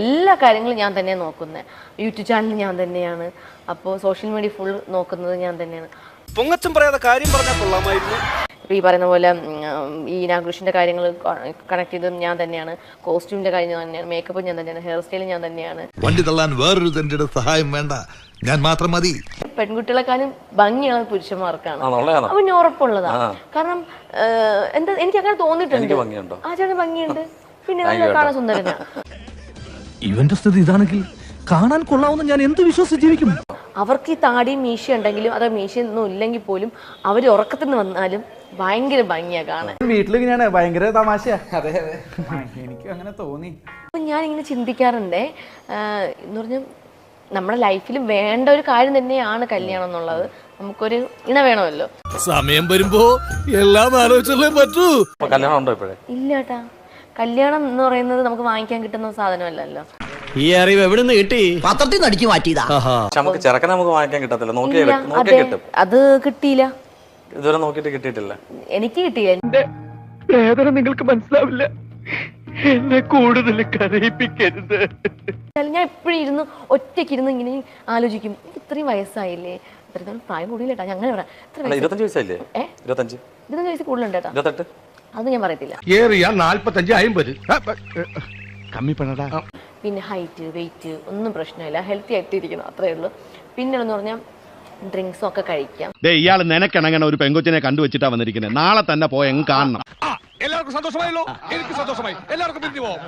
എല്ലാ കാര്യങ്ങളും ഞാൻ തന്നെയാണ് നോക്കുന്നത് യൂട്യൂബ് ചാനൽ ഞാൻ തന്നെയാണ്. അപ്പോൾ സോഷ്യൽ മീഡിയ ഫുൾ നോക്കുന്നത് ഞാൻ തന്നെയാണ്. പൊങ്ങച്ചം പറയാതെ കാര്യം പറഞ്ഞാൽ കൊള്ളാമായിരുന്നു. ഈ പറയുന്ന പോലെ ഈ ഇനാഗ്രേഷന്റെ കാര്യങ്ങൾ കണക്ട് ചെയ്തതും ഞാൻ തന്നെയാണ്. കോസ്റ്റ്യൂമിന്റെ കാര്യം ഞാൻ തന്നെയാണ്. മേക്കപ്പും ഞാൻ തന്നെയാണ്. ഹെയർ സ്റ്റൈൽ ഞാൻ തന്നെയാണ്. വണ്ടി തള്ളാൻ വേറൊരു തന്റെ സഹായം വേണ്ട. ഞാൻ മാത്രം മതി. പെൺകുട്ടികളെക്കാളും ഭംഗിയാണ് പുരുഷന്മാർക്കാണ്. അപ്പൊ ഞാൻ ഉറപ്പുള്ളതാ. കാരണം എന്താ എനിക്ക് അങ്ങനെ തോന്നിയിട്ടുണ്ട്. എനിക്ക് ഭംഗിയുണ്ടോ? ആ ചേട്ടൻ ഭംഗിയുണ്ട്. പിന്നെ നല്ല കാണാൻ സുന്ദരനാ. ഇവന്റെ സ്ഥിതി ഇതാണെങ്കിൽ കാണാൻ കൊള്ളാവുന്ന ഞാൻ എന്ത് വിശ്വസിച്ച് ജീവിക്കും? അവർക്ക് ഈ താടിയും മീശ ഉണ്ടെങ്കിലും അതോ മീശയൊന്നും ഇല്ലെങ്കിൽ പോലും അവർ ഉറക്കത്തിൽ നിന്ന് വന്നാലും ഭയങ്കര ഭംഗിയാ കാണാൻ. വീട്ടിൽ ഭയങ്കര തമാശയാ. അതെ അതെ. എനിക്ക് അങ്ങനെ തോന്നി. ഞാൻ ഇങ്ങനെ ചിന്തിക്കാറുണ്ടേ എന്ന് പറഞ്ഞാൽ നമ്മുടെ ലൈഫിൽ വേണ്ട ഒരു കാര്യം തന്നെയാണ് കല്യാണം എന്നുള്ളത്. നമുക്കൊരു ഇണ വേണമല്ലോ. സമയം വരുമ്പോ എല്ലാം ആലോചിച്ചല്ലേ പറ്റൂ? കല്യാണം ഉണ്ടോ ഇപ്പോഴേ? ഇല്ല കേട്ടാ കല്യാണം എന്ന് പറയുന്നത് നമുക്ക് വാങ്ങിക്കാൻ കിട്ടുന്ന സാധനമല്ലല്ലോ. ഈ അറിവ് എവിടെ നിന്ന് കിട്ടി? പത്രത്തിൽ നിന്ന് അടിച്ചു മാറ്റിയതാ. പക്ഷെ നമുക്ക് ചെറുക്കനെ നമുക്ക് വാങ്ങിക്കാൻ കിട്ടത്തില്ല. നോക്കി ഇല്ല അതെ കിട്ടും. അത് കിട്ടിയില്ല. ഇതുവരെ നോക്കിയിട്ട് കിട്ടിയിട്ടില്ല. എനിക്ക് കിട്ടിയില്ല. വേദന നിങ്ങൾക്ക് മനസ്സിലാവില്ല. എന്നെ കൂടുതൽ കരയിപ്പിക്കരുത്. എന്നാലും ഞാൻ എപ്പോഴും ഇരുന്ന് ഒറ്റയ്ക്ക് ഇരുന്ന് ഇങ്ങനെ ആലോചിക്കും. എനിക്ക് ഇത്രയും വയസ്സായില്ലേ? ഇത്രയും പ്രായം കൂടിയില്ലേട്ടാ ഞാൻ അങ്ങനെ പറയാം. ഇത്ര അല്ല വയസ്സ് ഇരുപത്തഞ്ച് വയസ്സായില്ലേ? ഏ? ഇരുപത്തഞ്ച്. ഇരുപത്തഞ്ച് വയസ്സ് കൂടുതലുണ്ട് കേട്ടോ. ഇരുപത്തെട്ട്? അത് ഞാൻ പറയത്തില്ല. ഏറിയ നാൽപ്പത്തഞ്ച് അമ്പത് കമ്മി പണടാ. പിന്നെ ഹൈറ്റ് വെയിറ്റ് ഒന്നും പ്രശ്നമില്ല. ഹെൽത്തി ആയിട്ട് ഇരിക്കണം അത്രേ ഉള്ളൂ. പിന്നെന്ന് പറഞ്ഞാൽ ഡ്രിങ്ക്സും ഒക്കെ കഴിക്കാം. ഇയാൾ നിനക്കിണങ്ങണ ഒരു പെങ്കൊച്ചിനെ കണ്ടുവച്ചിട്ടാ വന്നിരിക്കുന്നത് നാളെ തന്നെ പോയ കാണണം. എല്ലാവർക്കും സന്തോഷമായല്ലോ. എനിക്ക് സന്തോഷമായി. എല്ലാവർക്കും പിരിഞ്ഞു പോവാം.